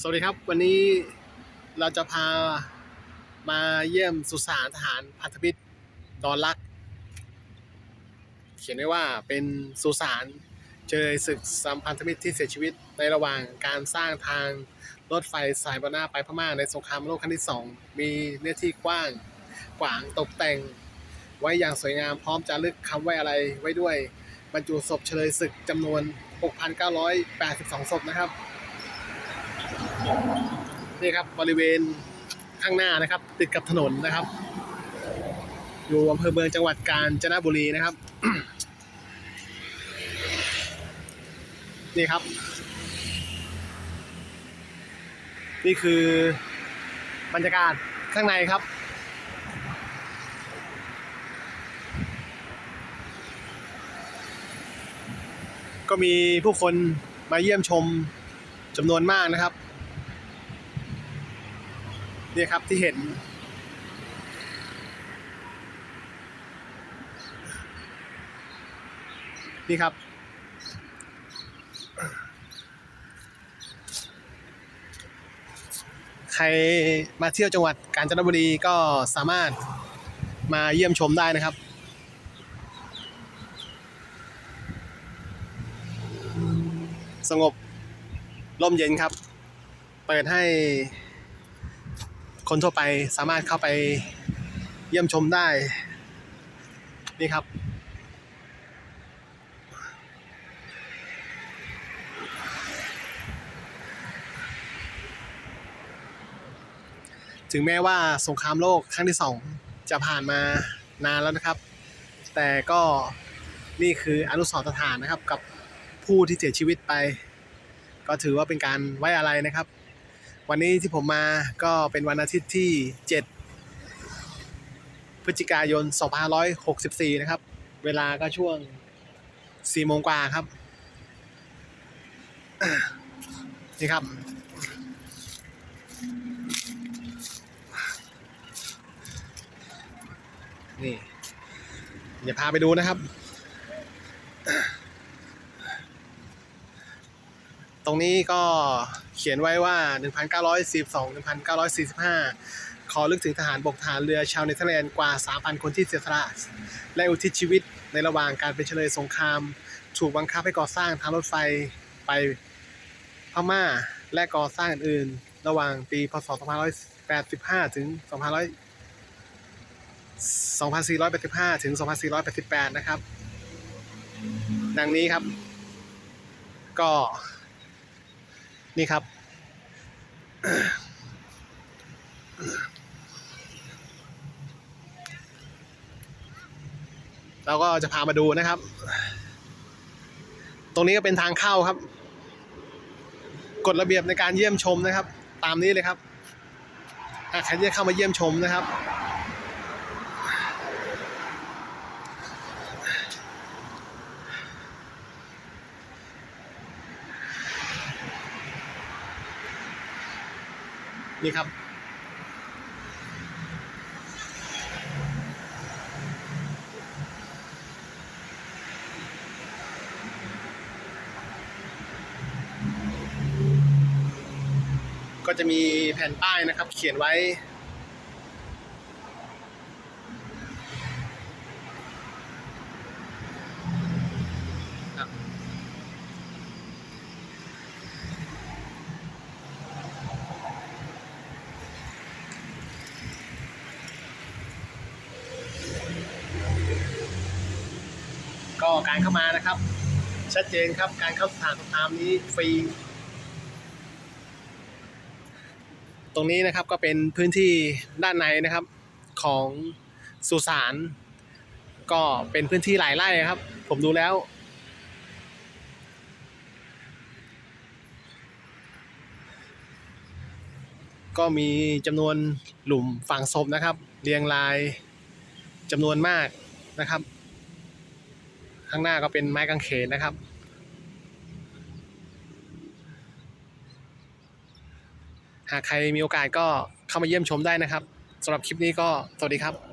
สวัสดีครับ วันนี้เราจะพามาเยี่ยมสุสานทหารพันธมิตรดอนลัก เขียนไว้ว่าเป็นสุสานเจอศึกสัมพันธมิตรที่เสียชีวิตในระหว่างการสร้างทางรถไฟสายบรรณาไปพม่าในสงครามโลกครั้งที่สองมีเนื้อที่กว้างขวางตกแต่ง ไว้อย่างสวยงามพร้อมจะลึกคำไว้อะไรไว้ด้วย บรรจุศพเฉลยศึกจำนวน 6,982 ศพนะครับ นี่ครับบริเวณข้างหน้านะครับ ติดกับถนนนะครับ อยู่อำเภอเมืองจังหวัดกาญจนบุรีนะครับ นี่ครับ นี่คือบรรยากาศข้างในครับก็มีผู้คนมาเยี่ยมชมจำนวนมากนะครับ นี่ครับที่เห็น นี่ครับ ใครมาเที่ยวจังหวัดกาญจนบุรีก็สามารถมาเยี่ยมชมได้นะครับสงบร่มเย็นครับ เปิดให้ คนทั่วไปสามารถเข้าไปเยี่ยมชมได้ นี่ครับ ถึงแม้ว่าสงครามโลกครั้งที่สองจะผ่านมานานแล้วนะครับ แต่ก็นี่คืออนุสรณ์สถานนะครับกับผู้ที่เสียชีวิตไป ก็ถือว่าเป็นการไว้อะไรนะครับ วันนี้ที่ผมมาก็เป็นวันอาทิตย์ที่ 7 พฤศจิกายน 2564 นะครับ เวลาก็ช่วง 4 โมงกว่าครับ นี่ครับ นี่อย่าพาไปดูนะครับ ตรงนี้ก็เขียนไว้ว่า 1942 1945 ขอลึกถึงทหารบกทหารเรือชาวเนเธอร์แลนด์กว่า 3,000 คนที่เสียสละและอุทิศชีวิตในระหว่างการเป็นเฉลยสงคราม ถูกบังคับให้ก่อสร้างทางรถไฟไปพม่า และก่อสร้างอื่นๆ ระหว่างปีพศ 2585 ถึง 2500 2485 ถึง 2488 นะครับ ดังนี้ครับ ก็ นี่ครับ เราก็จะพามาดูนะครับ ตรงนี้ก็เป็นทางเข้าครับ กฎระเบียบในการเยี่ยมชมนะครับ ตามนี้เลยครับหากใครจะเข้ามาเยี่ยมชมนะครับ นี่ครับ ก็จะมีแผ่นป้ายนะครับ เขียนไว้ ก็การเข้ามานะครับ ชัดเจนครับการเข้าสถานสงครามนี้ฟรีตรงนี้นะครับก็เป็นพื้นที่ด้านในนะครับของสุสานก็เป็นพื้นที่หลายไร่ครับ ผมดูแล้ว ก็มีจำนวนหลุมฝังศพนะครับ เรียงรายจำนวนมากนะครับ ข้างหน้าก็เป็นไม้กางเขนนะครับ หากใครมีโอกาสก็เข้ามาเยี่ยมชมได้นะครับสำหรับคลิปนี้ก็สวัสดีครับ